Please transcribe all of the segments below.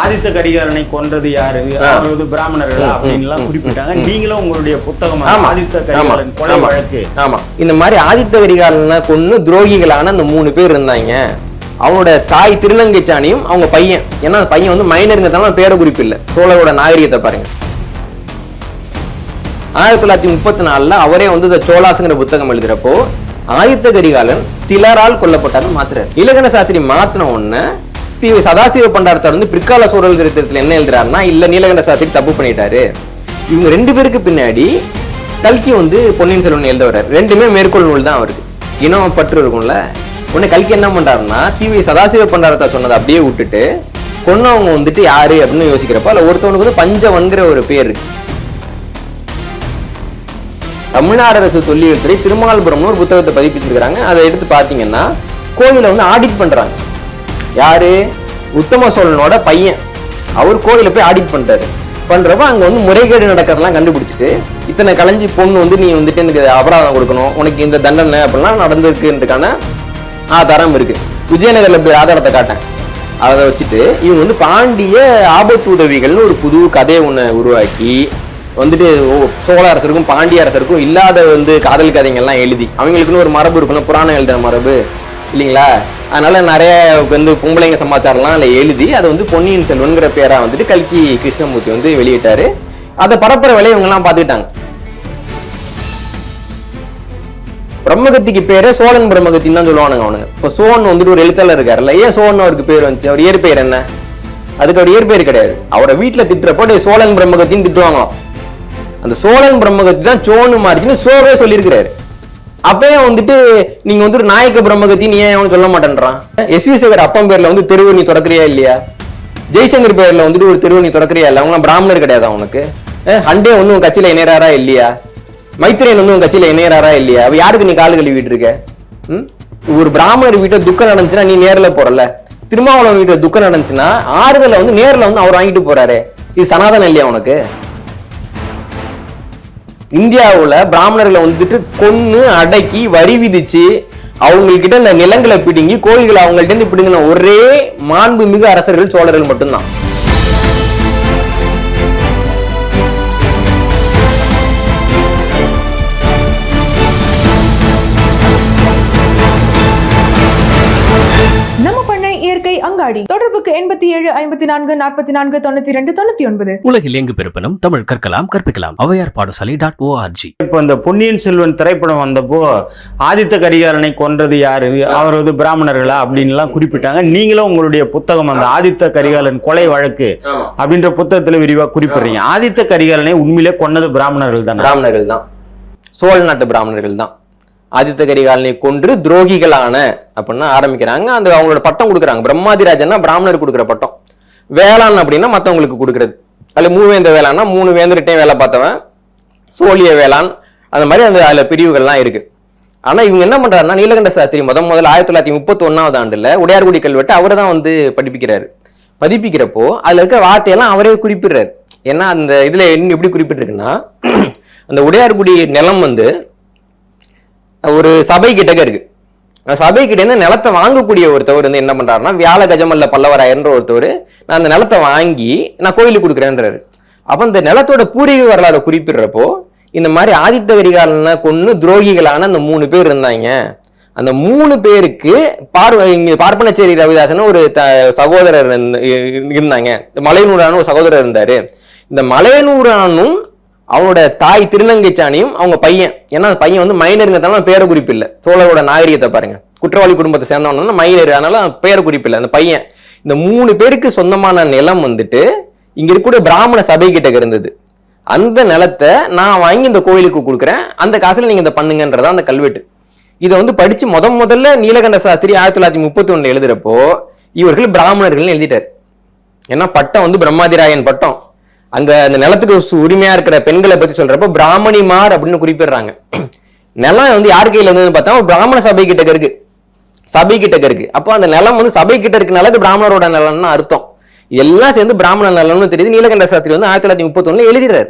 ஆதித்த கரிகாலனை கொன்றது யாரு? அவர் வந்து பிராமணர்களா? அப்படின்னு குறிப்பிட்டாங்க. நீங்களும் உங்களுடைய புத்தகம். ஆதித்த கரிகாலன் கொலை. வழக்கு. ஆமா. இந்த மாதிரி ஆதித்த கரிகாலனை கொன்னு துரோகிகளான அந்த மூணு பேர் இருந்தாங்க. அவனோட தாய் திருநங்கைச்சாணியும் அவங்க பையன். ஏன்னா அந்த பையன் வந்து மைனருங்கிறதால பேர குறிப்பு இல்லை. சோழரோட நாகரிகத்தை பாருங்க. ஆயிரத்தி தொள்ளாயிரத்தி முப்பத்தி நாலுல அவரே வந்து இந்த சோலாசுங்கிற புத்தகம் எழுதுறப்போ ஆதித்த கரிகாலன் சிலரால் கொல்லப்பட்டார்னு மாத்துறாரு. இலகண சாஸ்திரி மாத்தின உடனே தி சதாசிவ பண்டாரத்தார் வந்து பிற்கால சூழல் சரித்திரத்துல என்ன எழுதுறாருன்னா இல்ல நீலகண்ட சாஸ்திரி தப்பு பண்ணிட்டாரு. இவங்க ரெண்டு பேருக்கு பின்னாடி கல்கி வந்து பொன்னியின் செல்வன் எழுத வர்றாரு ரெண்டுமே மேற்கோள் நூல் தான் அவருக்கு. இனம் பற்று இருக்கும்ல. உடனே கல்கி என்ன பண்ணுறாருன்னா தீவி சதாசிவ பண்டாரத்தார் சொன்னதை அப்படியே விட்டுட்டு கொன்னவங்க வந்துட்டு யாரு? அப்படின்னு யோசிக்கிறப்ப அதுல ஒருத்தவனுக்கு வந்து பஞ்சவன்கிற ஒரு பேர் இருக்கு. தமிழ்நாடு அரசு தொல்லியல்துறை திருமால்புரம்னு ஒரு புத்தகத்தை பதிப்பிச்சிருக்கிறாங்க. அதை எடுத்து பார்த்தீங்கன்னா கோயிலை வந்து ஆடிட் பண்றாங்க. யாரு? உத்தம சோழனோட பையன். அவர் கோயில போய் ஆடிட் பண்றாரு. பண்றப்ப அங்க வந்து முறைகேடு நடக்கிறதெல்லாம் கண்டுபிடிச்சிட்டு இத்தனை கலைஞ்சி பொண்ணு வந்து நீ வந்துட்டு எனக்கு அபராதம் கொடுக்கணும் உனக்கு இந்த தண்டனை அப்படிலாம் நடந்திருக்குன்றதுக்கான ஆதாரம் இருக்கு. விஜயநகர்ல இப்படி ஆதாரத்தை காட்டேன். அதை வச்சுட்டு இவங்க வந்து பாண்டிய ஆபத்து உதவிகள்னு ஒரு புது கதையை ஒன்று உருவாக்கி வந்துட்டு ஓ, சோழ அரசருக்கும் பாண்டிய அரசருக்கும் இல்லாத வந்து காதல் கதைங்கள்லாம் எழுதி அவங்களுக்குன்னு ஒரு மரபு இருக்கணும் புராணம் எழுதுற மரபு இல்லைங்களா? அதனால நிறைய வந்து பொம்பளைங்க சமாச்சாரம்லாம் அதில் எழுதி அதை வந்து பொன்னியின் செல்வன்கிற பேராக வந்துட்டு கல்கி கிருஷ்ணமூர்த்தி வந்து வெளியிட்டார். அதை பரப்புற வேலையை இவங்கெல்லாம் பார்த்துக்கிட்டாங்க. பிரம்மகத்திக்கு பேரே சோழன் பிரம்மகத்தின்னு தான் சொல்லுவானுங்க அவனுங்க. இப்போ சோழன் வந்துட்டு ஒரு எழுத்தாளர் இருக்காருல்ல ஏன் சோழன் அவருக்கு பேர் வந்துச்சு? அவர் இயற்பெயர் என்ன? அதுக்கு அவர் இயற்பெயர் கிடையாது. அவரை வீட்டில் திட்டுறப்போ சோழன் பிரம்மகத்தின்னு திட்டுவாங்களாம். அந்த சோழன் பிரம்மகத்தி தான் சோனு மாறிச்சுன்னு சோவே சொல்லியிருக்கிறாரு. அப்பயே வந்துட்டு நீங்க வந்து ஒரு நாயக்க நீ ஏன் சொல்ல மாட்டேன்றான்? எஸ் வி சேகர் அப்பன் பேர்ல வந்து தெருவு நீ தொடக்கிறியா இல்லையா? ஜெய்சங்கர் பேர்ல வந்துட்டு ஒரு தெருவு நீ தொடக்கிறியா இல்ல அவங்க பிராமணர் கிடையாது அவனுக்கு ஹண்டே வந்து உன் கட்சியில இணையறாரா இல்லையா? மைத்திரியன் வந்து உன் கட்சியில இணையறாரா இல்லையா? அவ யாருக்கு நீ கால் கழுவிட்டு இருக்க ம்? ஒரு பிராமணர் வீட்டை துக்கம் நடந்துச்சுன்னா நீ நேர்ல போறல திருமாவளவன் வீட்டை துக்கம் நடந்துச்சுன்னா ஆறுதலை வந்து நேர்ல வந்து அவர் வாங்கிட்டு போறாரு. இது சனாதனம் இல்லையா உனக்கு? இந்தியாவுல பிராமணர்களை வந்துட்டு கொன்று அடக்கி வரி விதிச்சு அவங்கக்கிட்ட இந்த நிலங்களை பிடுங்கி கோயில்களை அவங்கள்ட்ட இருந்து பிடுங்கின ஒரே மாண்புமிகு அரசர்கள் சோழர்கள் மட்டும்தான். அங்காடி. தொடர்புக்கு எண்பத்தி ஏழு ஐம்பத்தி நான்கு நாற்பத்தி நான்கு தொண்ணூத்தி ரெண்டு தொண்ணூத்தி ஒன்பது. உலகில் எங்கு பிறப்பினும் தமிழ் கற்கலாம் கற்பிக்கலாம். ஔவையார் பாடசாலை டாட் ஓஆர்ஜி இப்போ இந்த பொன்னியின் செல்வன் திரைப்படம் வந்தப்போ ஆதித்த கரிகாலனை கொன்றது யாரு? அவர் வந்து பிராமணர்களா அப்படின்னு எல்லாம் குறிப்பிட்டாங்க. நீங்களும் உங்களுடைய புத்தகம் அந்த ஆதித்த கரிகாலன் கொலை வழக்கு அப்படின்ற புத்தகத்துல விரிவா குறிப்பிடுறீங்க. ஆதித்த கரிகாலனை உண்மையிலே கொன்னது பிராமணர்கள் தானே பிராமணர்கள் தான் சோழ நாட்டு பிராமணர்கள் தான் ஆதித்த கரிகாலனை கொன்று துரோகிகளான அப்படின்னா ஆரம்பிக்கிறாங்க. அந்த அவங்களோட பட்டம் கொடுக்குறாங்க. பிரம்மாதிராஜன்னா பிராமணர் கொடுக்குற பட்டம். வேளாண் அப்படின்னா மற்றவங்களுக்கு கொடுக்குறது. அதில் மூவேந்த வேளாண்னா மூணு வேந்தர்கிட்டையும் வேலை பார்த்தவன் சோழிய வேளாண் அந்த மாதிரி அந்த அதில் பிரிவுகள்லாம் இருக்கு. ஆனால் இவங்க என்ன பண்றாருன்னா நீலகண்ட சாஸ்திரி முத முதல்ல ஆயிரத்தி தொள்ளாயிரத்தி முப்பத்தி ஒன்றாவது ஆண்டுல உடையார்குடி கல்வெட்டு அவரை தான் வந்து படிப்பிக்கிறாரு. பதிப்பிக்கிறப்போ அதுல இருக்க வார்த்தையெல்லாம் அவரே குறிப்பிடுறாரு. ஏன்னா அந்த இதுல என்ன எப்படி குறிப்பிட்டிருக்குன்னா அந்த உடையார்குடி நிலம் வந்து ஒரு சபை கிட்டக்க இருக்கு. அந்த சபை கிட்ட இருந்து நிலத்தை வாங்கக்கூடிய ஒருத்தவர் வந்து என்ன பண்றாருன்னா வியாழ கஜமல்ல பல்லவராயன்ற ஒருத்தவர் நான் அந்த நிலத்தை வாங்கி நான் கோயிலுக்கு கொடுக்குறேன்றாரு. அப்ப இந்த நிலத்தோட பூர்வீக வரலாறு குறிப்பிடுறப்போ இந்த மாதிரி ஆதித்த கரிகாலனை கொன்னு துரோகிகளான அந்த மூணு பேர் இருந்தாங்க. அந்த மூணு பேருக்கு பார்வ இங்க பார்ப்பனச்சேரி ரவிதாசன் ஒரு த சகோதரர் இருந்தாங்க. இந்த மலையனூரான ஒரு சகோதரர் இருந்தாரு. இந்த மலையனூரானும் அவனோட தாய் திருநங்கைச்சாணியும் அவங்க பையன். ஏன்னா அந்த பையன் வந்து மைனருங்கிறதுனால பேர குறிப்பு இல்லை சோழரோட நாகரிகத்தை பாருங்க. குற்றவாளி குடும்பத்தை சேர்ந்தவன மைனர் அதனால பேர குறிப்பு இல்லை அந்த பையன். இந்த மூணு பேருக்கு சொந்தமான நிலம் வந்துட்டு இங்க இருக்கக்கூடிய பிராமண சபை கிட்ட இருந்தது. அந்த நிலத்தை நான் வாங்கி இந்த கோயிலுக்கு கொடுக்குறேன். அந்த காசுல நீங்க இதை பண்ணுங்கன்றதா அந்த கல்வெட்டு. இதை வந்து படிச்சு முத முதல்ல நீலகண்ட சாஸ்திரி ஆயிரத்தி தொள்ளாயிரத்தி முப்பத்தி ஒன்னு எழுதுறப்போ இவர்கள் பிராமணர்கள்னு எழுதிட்டார். ஏன்னா பட்டம் வந்து பிரம்மாதிராயன் பட்டம். அங்க அந்த நிலத்துக்கு சு- உரிமையா இருக்கிற பெண்களை பத்தி சொல்றப்ப பிராமணிமார் அப்படின்னு குறிப்பிடுறாங்க. நிலம் வந்து யார் கையில இருந்ததுன்னு பார்த்தா பிராமண சபை கிட்ட இருக்கு. சபை கிட்ட இருக்கு. அப்போ அந்த நிலம் வந்து சபை கிட்ட இருக்கனால அது பிராமணரோட நிலம்னு அர்த்தம். எல்லாம் சேர்ந்து பிராமண நிலம்னு தெரியுது. நீலகண்ட சாஸ்திரி வந்து ஆயிரத்தி தொள்ளாயிரத்தி முப்பத்தி எழுதுறாரு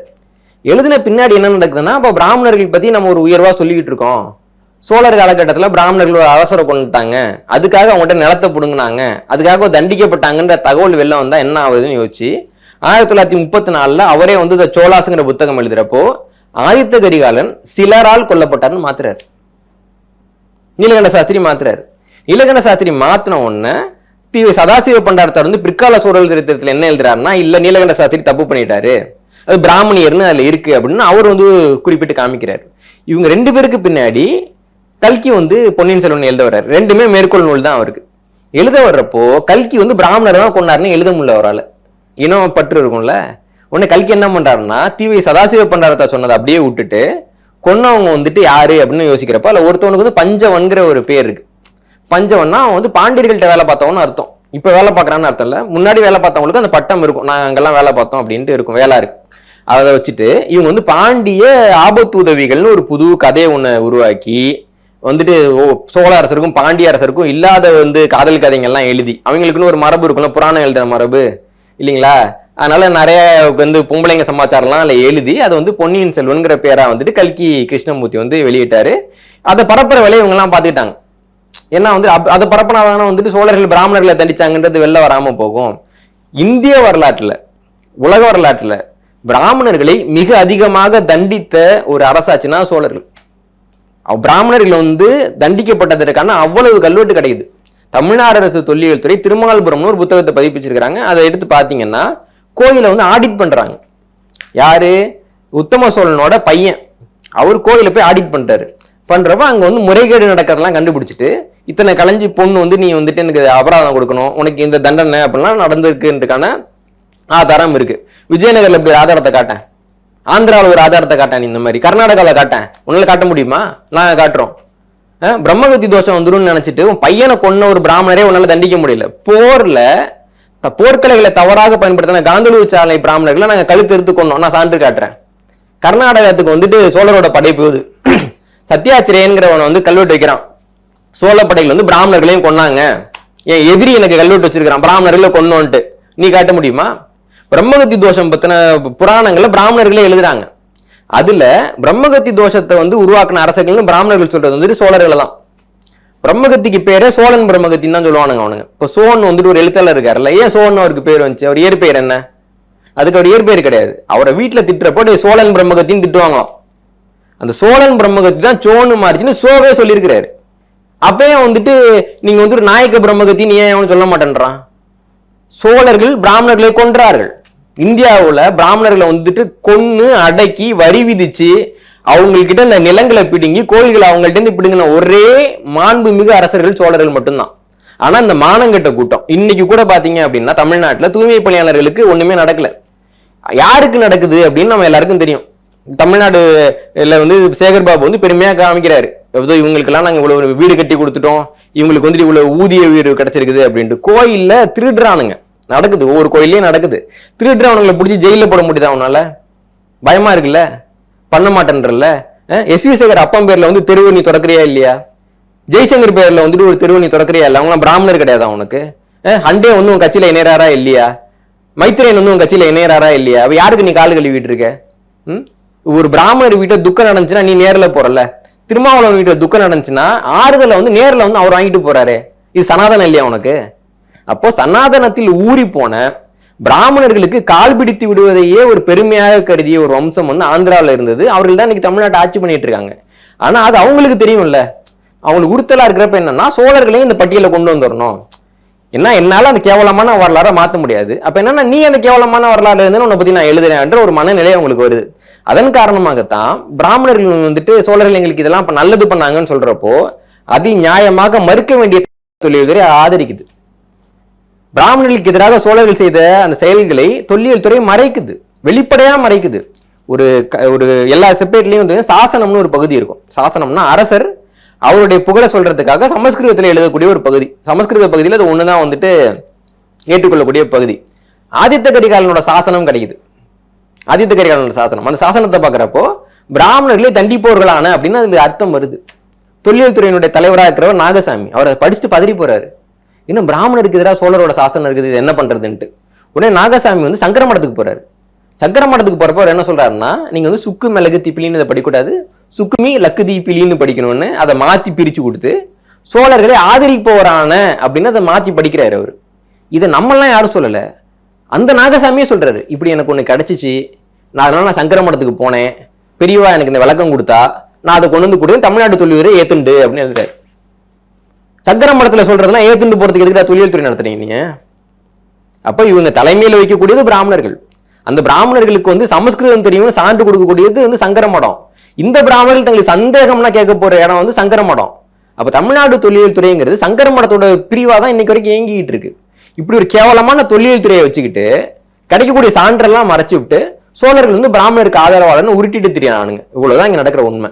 எழுதின பின்னாடி என்ன நடக்குதுன்னா அப்போ பிராமணர்கள் பத்தி நம்ம ஒரு உயர்வா சொல்லிக்கிட்டு இருக்கோம். சோழர் காலகட்டத்தில் பிராமணர்கள் ஒரு அவசரம் கொண்டுட்டாங்க. அதுக்காக அவங்கள்ட்ட நிலத்தை பிடுங்கினாங்க. அதுக்காக தண்டிக்கப்பட்டாங்கன்ற தகவல் வெளில வந்தால் என்ன ஆகுதுன்னு யோசிச்சு ஆயிரத்தி தொள்ளாயிரத்தி முப்பத்தி நாலில் அவரே வந்து இந்த சோலாசுங்கிற புத்தகம் எழுதுறப்போ ஆதித்த கரிகாலன் சிலரால் கொல்லப்பட்டார்னு மாத்துறாரு. நீலகண்ட சாஸ்திரி மாத்துறாரு. நீலகண்ட சாஸ்திரி மாத்தின உடனே தி சதாசிவ பண்டாரத்தார் வந்து பிற்கால சூழல் சரித்திரத்தில் என்ன எழுதுறாருன்னா இல்லை நீலகண்ட சாஸ்திரி தப்பு பண்ணிட்டாரு. அது பிராமணியர்னு அதில் இருக்கு அப்படின்னு அவர் வந்து குறிப்பிட்டு காமிக்கிறார். இவங்க ரெண்டு பேருக்கு பின்னாடி கல்கி வந்து பொன்னியின் செல்வன் எழுத வர்றாரு. ரெண்டுமே மேற்கோள் நூல் தான் அவருக்கு. எழுத வர்றப்போ கல்கி வந்து பிராமணர் தான் கொண்டாருன்னு எழுத முடியல அவரால். இனம் பற்று இருக்கும்ல. உடனே கல்கி என்ன பண்ணுறாருன்னா தீவை சதாசிவ பண்டாரத்தை சொன்னதை அப்படியே விட்டுட்டு கொன்னவங்க வந்துட்டு யாரு அப்படின்னு யோசிக்கிறப்ப அதுல ஒருத்தவனுக்கு வந்து பஞ்சவன்கிற ஒரு பேர் இருக்கு. பஞ்சவன்னா அவன் வந்து பாண்டியர்கள்ட்ட வேலை பார்த்தவன்னு அர்த்தம். இப்போ வேலை பார்க்குறான்னு அர்த்தம் இல்லை. முன்னாடி வேலை பார்த்தவங்களுக்கு அந்த பட்டம் இருக்கும். நாங்கள் அங்கெல்லாம் வேலை பார்த்தோம் அப்படின்ட்டு இருக்கும். வேலை இருக்கு. அதை வச்சுட்டு இவங்க வந்து பாண்டிய ஆபத்து உதவிகள்னு ஒரு புது கதையை ஒன்று உருவாக்கி வந்துட்டு ஓ சோழ அரசருக்கும் பாண்டிய அரசருக்கும் இல்லாத வந்து காதல் கதைங்கள்லாம் எழுதி அவங்களுக்குன்னு ஒரு மரபு இருக்கும்ல புராணம் எழுதுற மரபு. இல்லைங்களா? அதனால நிறைய வந்து பொம்பளைங்க சமாச்சாரம்லாம் அதில் எழுதி அதை வந்து பொன்னியின் செல்வன்கிற பேராக வந்துட்டு கல்கி கிருஷ்ணமூர்த்தி வந்து வெளியிட்டாரு. அதை பரப்புற வேலையை இவங்கெல்லாம் பார்த்துக்கிட்டாங்க. ஏன்னா வந்து அப்- அதை பரப்பினாதான வந்துட்டு சோழர்கள் பிராமணர்களை தண்டிச்சாங்கன்றது வெளில வராமல் போகும். இந்திய வரலாற்றில் உலக வரலாற்றில் பிராமணர்களை மிக அதிகமாக தண்டித்த ஒரு அரசாச்சுன்னா சோழர்கள். பிராமணர்கள் வந்து தண்டிக்கப்பட்டதற்கான அவ்வளவு கல்வெட்டு கிடைக்குது. தமிழ்நாடு அரசு தொல்லியல் துறை திருமால்புரம்னு ஒரு புத்தகத்தை பதிப்பிச்சிருக்கிறாங்க. அதை எடுத்து பார்த்தீங்கன்னா கோயிலை வந்து ஆடிட் பண்ணுறாங்க யாரு? உத்தம சோழனோட பையன். அவர் கோயிலை போய் ஆடிட் பண்ணிட்டாரு பண்ணுறப்ப அங்கே வந்து முறைகேடு நடக்கிறதெல்லாம் கண்டுபிடிச்சிட்டு இத்தனை கலைஞ்சி பொண்ணு வந்து நீ வந்துட்டு எனக்கு அபராதம் கொடுக்கணும் உனக்கு இந்த தண்டனை அப்படிலாம் நடந்திருக்குன்றதுக்கான ஆதாரம் இருக்கு. விஜயநகரில் இப்படி ஆதாரத்தை காட்டேன்? ஆந்திராவில் ஒரு ஆதாரத்தை காட்டேன் இந்த மாதிரி. கர்நாடகாவில் காட்டேன். உன்னால காட்ட முடியுமா? நான் காட்டுறோம். பிரம்மகத்தி தோஷம் வந்துடும் நினைச்சிட்டு உன் பையனை கொன்ன ஒரு பிராமணரே உன்னால தண்டிக்க முடியல. போர்ல போர்க்கலைகளை தவறாக பயன்படுத்தின காந்தலூர் சாலை பிராமணர்களை நாங்க கழுத்து எடுத்து கொண்டோம் நான் சான்று காட்டுறேன். கர்நாடகத்துக்கு வந்துட்டு சோழரோட படை போகுது. சத்யாச்சிரேயன்கிறவனை வந்து கல்வெட்டு வைக்கிறான். சோழ படைகள் வந்து பிராமணர்களையும் கொன்னாங்க. என் எதிரி எனக்கு கல்வெட்டு வச்சிருக்கிறான். பிராமணர்களை கொன்னோன்ட்டு. நீ காட்ட முடியுமா? பிரம்மகத்தி தோஷம் பத்தின புராணங்களை பிராமணர்களே எழுதுறாங்க. அதுல பிரம்மகத்தி தோஷத்தை வந்து உருவாக்குன அரசர்கள்னு பிராமணர்கள் சொல்றது வந்துட்டு சோழர்கள் தான். பிரம்மகத்திக்கு பேரே சோழன் பிரம்மகத்தின்னு தான் சொல்லுவானுங்க அவனுங்க. இப்போ சோன் வந்துட்டு ஒரு எழுத்தாளர் இருக்காருல்ல ஏன் சோன் அவருக்கு பேர் வந்துச்சு. அவர் இயற்பெயர் என்ன? அதுக்கு அவர் இயற்பெயர் கிடையாது. அவரை வீட்டுல திட்டுறப்போ சோழன் பிரம்மகத்தின்னு திட்டுவாங்களாம். அந்த சோழன் பிரம்மகத்தி தான் சோனு மாறிச்சுன்னு சோவே சொல்லியிருக்கிறாரு. அப்பயே வந்துட்டு நீங்க வந்து ஒரு நாயக்க பிரம்மகத்தின்னு ஏன் அவன் சொல்ல மாட்டேன்றான்? சோழர்கள் பிராமணர்களை கொன்றார்கள். இந்தியாவில் பிராமணர்களை வந்துட்டு கொன்று அடக்கி வரி விதிச்சு அவங்கக்கிட்ட இந்த நிலங்களை பிடுங்கி கோயில்களை அவங்கள்ட்ட பிடுங்கின ஒரே மாண்புமிகு அரசர்கள் சோழர்கள் மட்டும்தான். ஆனால் இந்த மானங்கெட்ட கூட்டம் இன்னைக்கு கூட பார்த்தீங்க அப்படின்னா தமிழ்நாட்டில் தூய்மை பணியாளர்களுக்கு ஒன்றுமே நடக்கல. யாருக்கு நடக்குது அப்படின்னு நம்ம எல்லாருக்கும் தெரியும். தமிழ்நாடு இல்லை வந்து சேகர் பாபு வந்து பெருமையாக காமிக்கிறாரு. ஏதோ இவங்களுக்கெல்லாம் நாங்கள் இவ்வளோ வீடு கட்டி கொடுத்துட்டோம். இவங்களுக்கு வந்துட்டு இவ்வளோ ஊதிய வீடு கிடச்சிருக்குது அப்படின்ட்டு. கோயிலில் திருடுறானுங்க. நடக்குது. ஒவ்வொரு கோயிலையும் நடக்குது. திருடுறவனுங்களை பிடிச்சி ஜெயிலில் போட முடியுதா அவனால பயமா இருக்குல்ல? பண்ண மாட்டேன்றல எஸ் வி சேகர் அப்பன் பேர்ல வந்து தெருவு நீ திறக்கிறியா இல்லையா? ஜெய்சங்கர் பேர்ல வந்துட்டு ஒரு தெருவு நீ திறக்கிறியா இல்லை அவங்களாம் பிராமணர் கிடையாது அவனுக்கு ஹண்டே வந்து உன் கட்சியில இணையறாரா இல்லையா? மைத்திரேயன் வந்து உன் கட்சியில இணையறாரா இல்லையா? அவ யாருக்கு நீ கால் கழுவிட்டு இருக்க? ம்? ஒரு பிராமணர் வீட்டை துக்கம் நடந்துச்சுன்னா நீ நேரில் போறல திருமாவளவன் வீட்டில் துக்கம் நடந்துச்சுன்னா ஆறுதலை வந்து நேரில் வந்து அவர் வாங்கிட்டு போறாரு. இது சனாதனம் இல்லையா உனக்கு? அப்போ சனாதனத்தில் ஊறி போன பிராமணர்களுக்கு கால் பிடித்து விடுவதையே ஒரு பெருமையாக கருதிய ஒரு வம்சம் வந்து ஆந்திராவில் இருந்தது. அவர்கள் தான் இன்னைக்கு தமிழ்நாட்டை ஆட்சி பண்ணிட்டு இருக்காங்க. ஆனா அது அவங்களுக்கு தெரியும்ல. அவங்களுக்கு உறுத்தலா இருக்கிறப்ப என்னன்னா சோழர்களையும் இந்த பட்டியலை கொண்டு வந்துடணும் என்ன என்னால அந்த கேவலமான வரலாறை மாற்ற முடியாது. அப்ப என்னன்னா நீ அந்த கேவலமான வரலாறு இருந்து உன்னை பத்தி நான் எழுதுறேன்ற ஒரு மனநிலை அவங்களுக்கு வருது. அதன் காரணமாகத்தான் பிராமணர்கள் வந்துட்டு சோழர்கள் எங்களுக்கு இதெல்லாம் நல்லது பண்ணாங்கன்னு சொல்றப்போ அதி நியாயமாக மறுக்க வேண்டிய தொழில்துறை ஆதரிக்குது. பிராமணர்களுக்கு எதிராக சோழர்கள் செய்த அந்த செயல்களை தொல்லியல் துறை மறைக்குது. வெளிப்படையாக மறைக்குது. ஒரு ஒரு எல்லா செப்பரேட்லேயும் வந்து சாசனம்னு ஒரு பகுதி இருக்கும். சாசனம்னா அரசர் அவருடைய புகழை சொல்றதுக்காக சமஸ்கிருதத்தில் எழுதக்கூடிய ஒரு பகுதி. சமஸ்கிருத பகுதியில் அது ஒன்று தான் வந்துட்டு ஏற்றுக்கொள்ளக்கூடிய பகுதி. ஆதித்த கரிகாலனோட சாசனம் கிடைக்குது. ஆதித்த கரிகாலனோட சாசனம். அந்த சாசனத்தை பார்க்குறப்போ பிராமணர்களே தண்டிப்போர்களான அப்படின்னு அதில் அர்த்தம் வருது. தொல்லியல் துறையினுடைய தலைவராக இருக்கிறவர் நாகசாமி. அவரை படிச்சுட்டு பதறி போறாரு. இன்னும் பிராமணருக்கு எதிராக சோழரோட சாசனம் இருக்குது இது என்ன பண்ணுறதுன்ட்டு உடனே நாகசாமி வந்து சங்கர மடத்துக்கு போகிறாரு சங்கர மடத்துக்கு போகிறப்ப அவர் என்ன சொல்கிறாருன்னா நீங்கள் வந்து சுக்கு மிளகு திப்பிலின்னு இதை படிக்கக்கூடாது. சுக்குமி லக்கு தீப்பிலின்னு படிக்கணும்னு அதை மாற்றி பிரித்து கொடுத்து சோழர்களை ஆதரிப்பவரான அப்படின்னு அதை மாற்றி படிக்கிறாரு அவர். இதை நம்மெல்லாம் யாரும் சொல்லலை. அந்த நாகசாமியே சொல்கிறாரு இப்படி எனக்கு ஒன்று கிடச்சிச்சு. நான் அதனால் நான் சங்கர மடத்துக்கு போனேன். பெரியவா எனக்கு இந்த விளக்கம் கொடுத்தா நான் அதை கொண்டு வந்து கொடுத்து தமிழ்நாட்டு தொழிலுரை ஏத்துண்டு அப்படின்னு எழுதுறாரு. சங்கர படத்தில் சொல்றதெல்லாம் ஏத்துண்டு போறதுக்கு எதுக்கு தொழில் துறை நடத்துறீங்க நீங்க? அப்போ இவங்க தலைமையில் வைக்கக்கூடியது பிராமணர்கள். அந்த பிராமணர்களுக்கு வந்து சமஸ்கிருதம் தெரியும் சான்று கொடுக்கக்கூடியது வந்து சங்கர மடம் இந்த பிராமணர்கள் தங்களுக்கு சந்தேகம்னா கேட்க போற இடம் வந்து சங்கர மடம் அப்போ தமிழ்நாடு தொல்லியல் துறைங்கிறது சங்கர மடத்தோட பிரிவாக தான் இன்னைக்கு வரைக்கும் இயங்கிக்கிட்டு இருக்கு. இப்படி ஒரு கேவலமான தொல்லியல் துறையை வச்சுக்கிட்டு கிடைக்கக்கூடிய சான்றெல்லாம் மறைச்சு விட்டு சோழர்கள் வந்து பிராமணருக்கு ஆதரவாளர்னு உருட்டிட்டு தெரியானுங்க இவ்வளவுதான் இங்க நடக்கிற உண்மை.